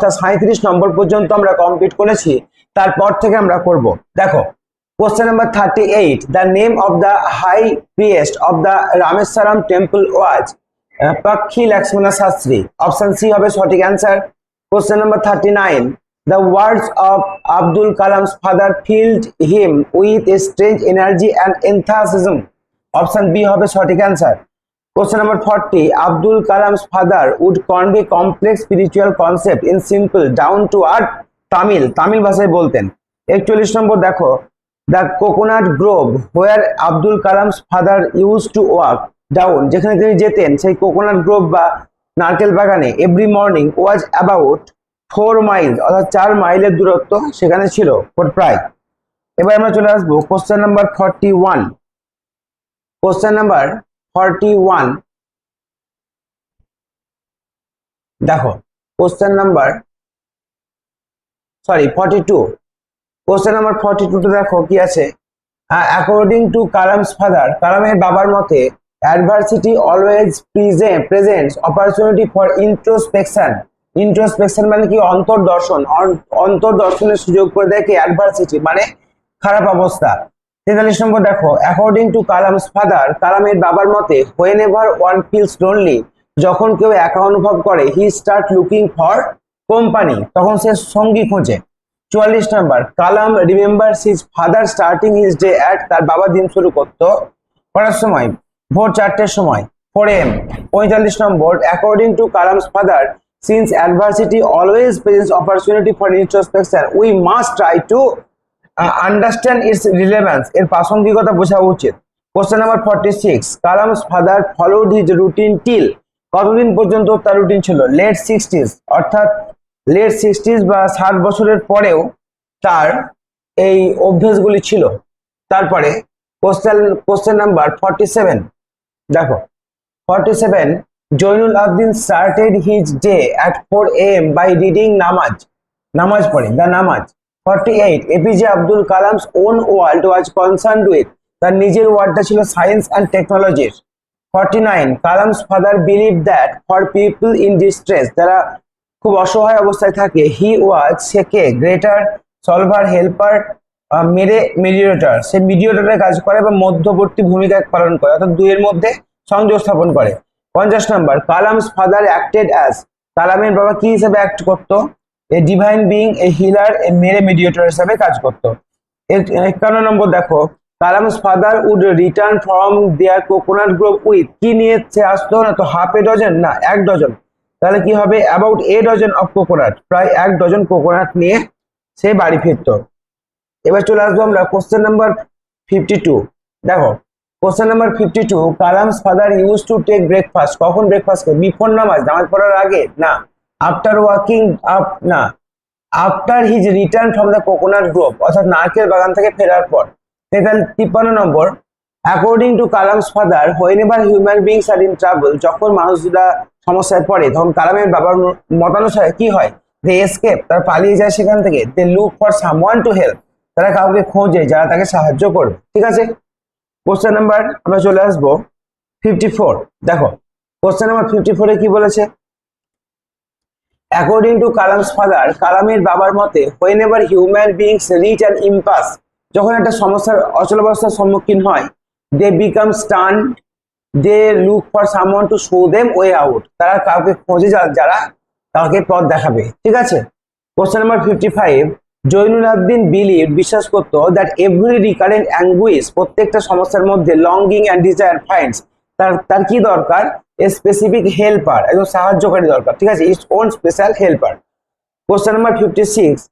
সাঁত্রিশ নম্বর পর্যন্ত আমরা কমপ্লিট করেছি, তারপর থেকে আমরা করব। দেখো question number thirty eight the name of the high priest of the Rameswaram temple was Pakshi Lakshman Shastri option C হবে সঠিক answer question number thirty nine the words of Abdul Kalam's father filled him with strange energy and enthusiasm option B হবে সঠিক answer Question number 40. Abdul Kalam's father would convey complex spiritual concept in simple, down to earth Tamil. Tamil ভাষায় বলতেন একচল্লিশ নম্বর দেখো the coconut grove where Abdul Kalam's father use to walk down যেখানে তিনি যেতেন সেই কোকোনাট গ্রোভ বা নারকেল বাগানে every morning was about four mile অর্থাৎ চার মাইলের দূরত্ব সেখানে ছিল প্রায় এবার আমরা চলে আসব question number forty one question number forty one. দেখো question number sorry forty two question number forty টুতে দেখো কি আছে? অ্যাকর্ডিং টু কালামস ফাদার কালামের বাবার মতে adversity always presents opportunity for introspection introspection মানে কি? অন্তর্দর্শন। অন- অন্তর্দর্শনের সুযোগ করে দেয় কি? অ্যাডভার্সিটি মানে খারাপ অবস্থা। তেতাল্লিশ নম্বর দেখো অ্যাকর্ডিং টু কালামস ফাদার কালামের বাবার মতে when ever one feels lonely যখন কেউ একা অনুভব করে he start looking for company তখন সে সঙ্গী খোঁজে। চুয়াল্লিশ নম্বর, Kalam remember his father starting his day at তার বাবা দিন শুরু করতো করার সময়, ভোর চারটের সময় ফোর এম পঁয়তাল্লিশ নম্বর according to Kalam's father since adversity always presence opportunity for introspection we must try to understand it's relevance এর প্রাসঙ্গিকতা বোঝা উচিত। Question number forty six Kalam's father followed his routine till কতদিন পর্যন্ত তার রুটিন ছিল? Late sixties অর্থাৎ late sixties বা ষাট বছরের পরেও তার এই অভ্যেসগুলি ছিল। তারপরে question question number forty seven দেখো forty seven Zainul Abdin started his day at four AM by reading নামাজ নামাজ পড়ে দ্য নামাজ forty eight APJ Abdul Kalam's own world was concern with তার নিজের ওয়ার্ডটা ছিল সায়েন্স অ্যান্ড টেকনোলজির forty nine Kalam's father believe that for people in খুব অসহায় অবস্থায় থাকে he was seeker greater solver helper mere mediator সে মিডিয়েটরের কাজ করে বা মধ্যবর্তী ভূমিকা পালন করে, অর্থাৎ দুইয়ের মধ্যে সংযোগ স্থাপন করে। পঞ্চাশ নম্বর কালামস ফাদার অ্যাক্টেড অ্যাজ কালামের বাবা কি হিসেবে অ্যাক্ট করতো? A divine being a healer a mere mediator হিসেবে কাজ করতো। এক- একান্ন নম্বর দেখো, Kalam's father would return from their coconut grove with কি নিয়ে আসতো না তো হাফ এ ডজন না, এক ডজন তাহলে কি হবে? About a dozen of coconut প্রায় এক ডজন কোকোনাট নিয়ে সে বাড়ি ফিরতো। এবার চলে আসব আমরা কোশ্চেন নাম্বার ফিফটি টু দেখো question number fifty two Kalam's father use to take breakfast কখন ব্রেকফাস্ট করে বিফোর নামাজ নামাজ পড়ার আগে? না। আফটার ওয়াকিং আপ না after his return from the coconut grove অর্থাৎ নারকেল বাগান থেকে ফেরার পর তেতাল তিপ্পান্ন নম্বর according to Kalam's father when ever human beings are in trouble যখন মানুষরা সমস্যায় পড়ে, তখন কালামের বাবার মতানুসারে কি হয়? দে এসকেপ তারা পালিয়ে যায় সেখান থেকে। They look for someone to help তারা কাউকে খোঁজে যারা তাকে সাহায্য করবে। ঠিক আছে? কোশ্চেন নাম্বার আমরা চলে আসব ফিফটি ফোর দেখো কোশ্চেন নাম্বার ফিফটি ফোরে কি বলেছে? অ্যাকর্ডিং টু কালামস ফাদার কালামের বাবার মতে when ever human beings reach and impasse যখন একটা সমস্যার অচলাবস্থার সম্মুখীন হয় they become stun they look for someone to show them way out তারা কাউকে খোঁজে যারা তাকে পথ দেখাবে। ঠিক আছে? Question number fifty five Zainul Abdin believe বিশ্বাস করতো দ্যাট এভরি রিকারেন্ট অ্যাঙ্গুইস প্রত্যেকটা সমস্যার মধ্যে লঙ্গিং অ্যান্ড ডিজায়ার ফাইন্ডস তার তার কি দরকার? স্পেসিফিক হেল্পার একদম সাহায্যকারী দরকার ঠিক আছে? Its own special helper Question number 56.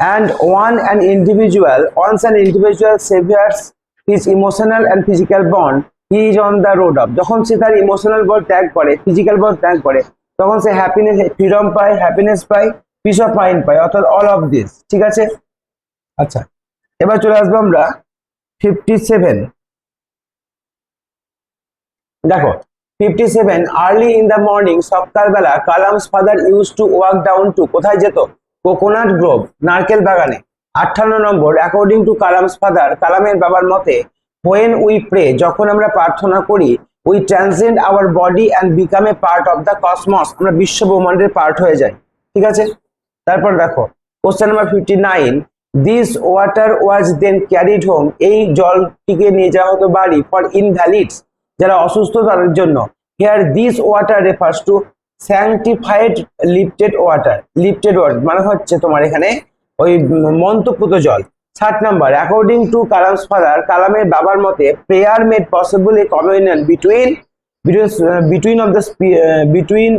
And one an individual, once an individual severs his emotional and physical bond, he is on the road of যখন সে তার ইমোশনাল বল ত্যাগ করে ফিজিক্যাল বল ত্যাগ করে তখন সে হ্যাপিনেস ফ্রিডম পায় হ্যাপিনেস পায় পিস অফ মাইন্ড পায় অর্থাৎ অল অফ দিস ঠিক আছে? আচ্ছা এবার চলে আসব আমরা ফিফটি সেভেন দেখো fifty seven early in the morning সকালবেলা Kalam's father use to walk down to কোথায় যেত? কোকোনাট গ্রোভ, নারকেল বাগানে। আটান্ন নম্বর অ্যাকর্ডিং টু কালামস ফাদার, কালামের বাবার মতে হোয়েন উই প্রে যখন আমরা প্রার্থনা করি we transcend our body and become a part of the cosmos আমরা বিশ্ব ব্রহ্মাণ্ডের পার্ট হয়ে যাই। ঠিক আছে? তারপর দেখো question number fifty nine this water was then carried home এই জলটিকে নিয়ে যাওয়া হতো বাড়ি ফর ইনভ্যালিডস যারা অসুস্থ তাদের জন্য। Here this water refers to sanctified lifted water lifted water মানে হচ্ছে তোমার এখানে ওই মন্ত্রপুত জল। ষাট number according to Kalam's father কালামের বাবার মতে prayer made possible a communion between between of the between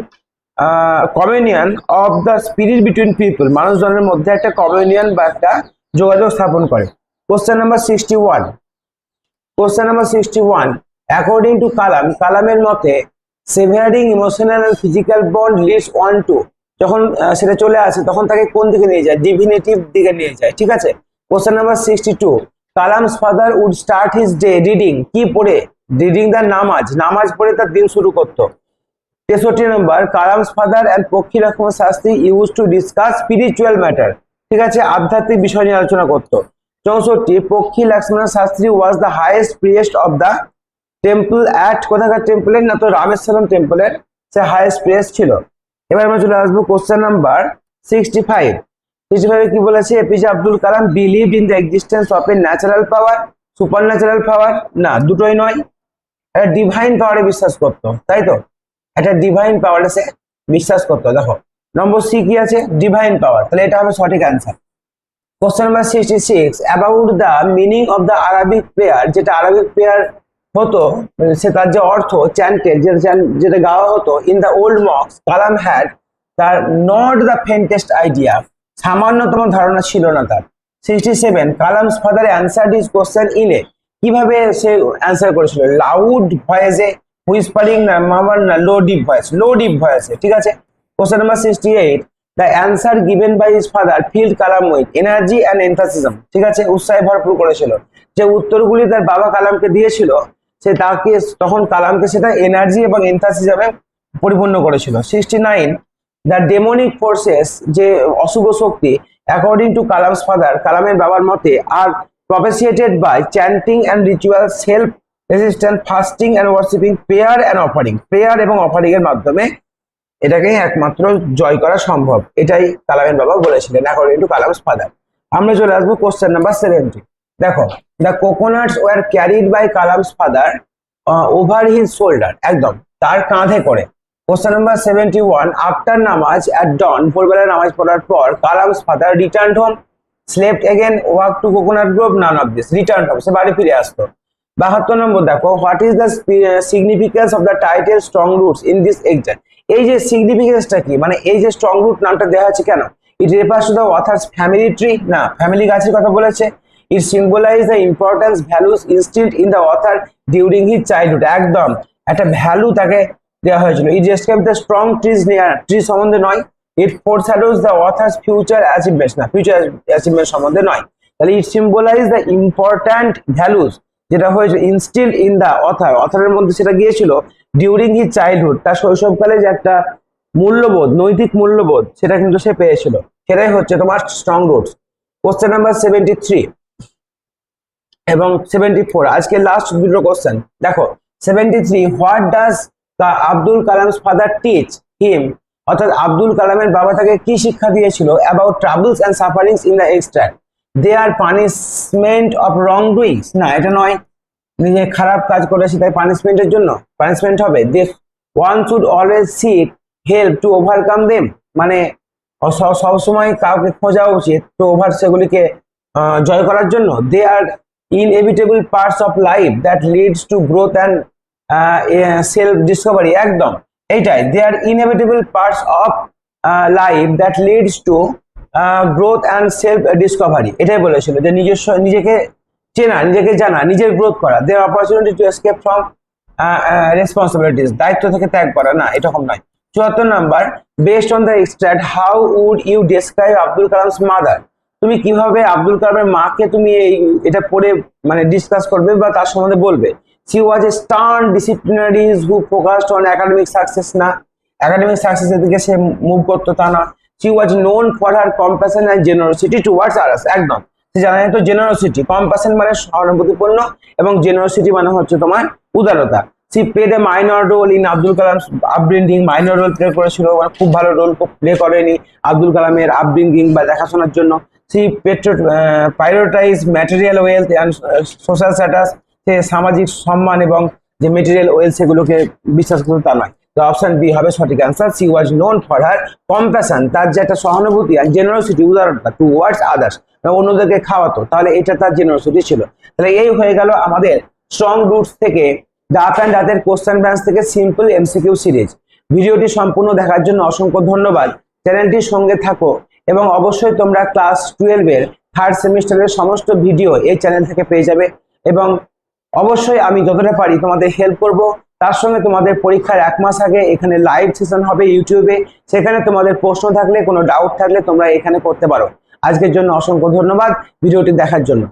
communion of the spirit between people মানুষজনের মধ্যে একটা কমিউনিয়ন বা একটা যোগাযোগ স্থাপন করে। Question number sixty one question number sixty one according to Kalam কালামের মতে severing emotional and physical bond leads one to যখন সেটা চলে আসে, তখন তাকে কোন দিকে নিয়ে যায়? ডিভিনেটিভ দিকে নিয়ে যায়, ঠিক আছে? Question number sixty two Kalam's father would start his day reading কি পড়ে? রিডিং দ্য নামাজ নামাজ পড়ে তার দিন শুরু করতো। তেষট্টি নম্বর Kalam's father and Pakshi Lakshmana Sastry use to discuss spiritual matter ঠিক আছে? আধ্যাত্মিক বিষয় নিয়ে আলোচনা করতো। চৌষট্টি Pakshi Lakshmana Sastry was the highest priest of the temple at কোথাকার টেম্পলের না তো রামেশ্বরম টেম্পলের সে হাইয়েস্ট প্রেস ছিল। এবার আমরা চলে আসব question number sixty five sixty ফাইভে কি বলেছে? APJ Abdul Kalam believe in the existence of a natural power super natural power না, দুটোই নয়। একটা ডিভাইন পাওয়ারে বিশ্বাস করতো, তাই তো? একটা ডিভাইন পাওয়ারে সে বিশ্বাস করতো। দেখো নম্বর সি কি আছে? ডিভাইন পাওয়ার তাহলে এটা হবে সঠিক answer question number sixty six about the meaning of the Arabic prayer যেটা আরবিক প্রেয়ার হতো, সে তার যে অর্থ চ্যান্টেড যেটা যেটা গাওয়া হতো in the old Mox Kalam had তার নট দ্য ফেন্টেস্ট আইডিয়া সামান্যতম ধারণা ছিল না তার। Sixty seven Kalam's father answer is question ইনে কীভাবে সে অ্যান্সার করেছিল? লাউড ভয়েসে হুইসপারিং না, মামার, না low deep voice low deep ভয়েসে ঠিক আছে? Question number sixty eight the answer given by his father filled Kalam with energy and enthusiasm ঠিক আছে? উৎসাহে ভরপুর করেছিল। যে উত্তরগুলি তার বাবা কালামকে দিয়েছিল সে তাকে তখন কালামকে সেটা এনার্জি এবং এনথাসিজমে পরিপূর্ণ করেছিল। Sixty nine the demonic forces যে অশুভ শক্তি অ্যাকর্ডিং টু কালামস ফাদার কালামের বাবার মতে are propitiated by chanting and ritual self resistant fasting and worshipping prayer and offering prayer এবং অফারিং এর মাধ্যমে এটাকে একমাত্র জয় করা সম্ভব। এটাই কালামের বাবা বলেছিলেন অ্যাকর্ডিং টু কালামস ফাদার আমরা চলে আসব কোশ্চেন নাম্বার সেভেন্টি দেখো the coconuts were carried by Kalam's father over his shoulder একদম, তার কাঁধে করে। Question number seventy one after নামাজ অ্যাট ডন ভোরবেলা নামাজ পড়ার পর Kalam's father return home slept again walk to coconut grove none of this return home সে বাড়ি ফিরে আসতো। বাহাত্তর নম্বর, দেখো what is the significance of the title strong roots in this exam এই যে সিগনিফিকেন্সটা কি? মানে এই যে স্ট্রং রুট নামটা দেওয়া আছে কেন? It refers to the author's family tree না ফ্যামিলি গাছের কথা বলেছে। It symbolize the importance values instilled in the author during his childhood একদম। একটা ভ্যালু তাকে দেওয়া হয়েছিল। It describe the strong trees near tree সম্বন্ধে নয়। It foreshadows the author's future achievements না ফিউচার অ্যাচিভমেন্ট সম্বন্ধে নয়। তাহলে it symbolize the important values যেটা হয়েছে ইনস্টিল ইন দ্য অথার অথারের মধ্যে সেটা গিয়েছিল ডিউরিং হিজ চাইল্ডহুড তার শৈশবকালে যে একটা মূল্যবোধ, নৈতিক মূল্যবোধ, সেটা কিন্তু সে পেয়েছিল। সেটাই হচ্ছে তোমার strong roots question number seventy three এবং সেভেন্টি ফোর আজকে লাস্ট দুটো কোশ্চেন দেখো seventy three what does Abdul Kalam's father teach him অর্থাৎ আব্দুল কালামের বাবা তাকে কি শিক্ষা দিয়েছিল about travels and sufferings in the extract they are punishment of wrong doings না, এটা নয়। নিজে খারাপ কাজ করেছে, তাই পানিশমেন্টের জন্য। পানিশমেন্ট হবে। They one should always seek help to overcome them মানে সবসময় কাউকে খোঁজা উচিত টু ওভার সেগুলিকে জয় করার জন্য। They are inevitable parts of life that leads to growth and self discovery একদম। এইটাই they are inevitable parts of life that leads to growth and self discovery এটাই বলেছিল যে নিজস্ব, নিজেকে চেনা, নিজেকে জানা, নিজের গ্রোথ করা। They opportunity to escape from responsibilities দায়িত্ব থেকে ত্যাগ করা। না এরকম নয়। চুয়াত্তর number based on the extract how would you describe Abdul Kalam's mother তুমি কীভাবে আব্দুল কালামের মাকে তুমি এই, এটা পড়ে মানে ডিসকাস করবে বা তার সম্বন্ধে বলবে? She was a stern disciplinaries who focused on academic success না। একাডেমিক সাকসেসের দিকে সে মুভ করতো তা না। She was known for her compassion and generosity towards others একদম। সে জানা যেত জেনারসিটি কম্প্যাশন মানে সহানুভূতিপূর্ণ এবং জেনারসিটি মানে হচ্ছে তোমার উদারতা। She played a minor role in Abdul Kalam upbringing minor role play করেছিল মানে খুব ভালো রোল প্লে করেনি আব্দুল কালামের আপব্রিঙ্গিং বা দেখাশোনার জন্য। She prioritize material wealth and social status সে সামাজিক সম্মান এবং যে মেটেরিয়াল ওয়েলথ সেগুলোকে বিশ্বাস করতো তা নয়। তো অপশন বি হবে সঠিক answer C was known for her compassion তার যে একটা সহানুভূতি আর জেনারসিটি উদাহরণটা টু ওয়ার্ডস আদার্স অন্যদেরকে খাওয়াতো, তাহলে এটা তার জেনারসিটি ছিল। তাহলে এই হয়ে গেল আমাদের স্ট্রং রুটস থেকে ডাক অ্যান্ড ডাতের কোশ্চেন ব্যান্স থেকে সিম্পল এমসিকিউ সিরিজ ভিডিওটি সম্পূর্ণ দেখার জন্য অসংখ্য ধন্যবাদ। চ্যানেলটির সঙ্গে থাকো। এবং অবশ্যই তোমরা ক্লাস টুয়েলভের থার্ড সেমিস্টারের সমস্ত ভিডিও এই চ্যানেল থেকে পেয়ে যাবে। এবং অবশ্যই আমি যতটা পারি তোমাদের হেল্প করব। তার সঙ্গে তোমাদের পরীক্ষার এক মাস আগে এখানে লাইভ সেশন হবে ইউটিউবে সেখানে তোমাদের প্রশ্ন থাকলে, কোনো ডাউট থাকলে তোমরা এখানে করতে পারো। আজকের জন্য অসংখ্য ধন্যবাদ। ভিডিওটি দেখার জন্য।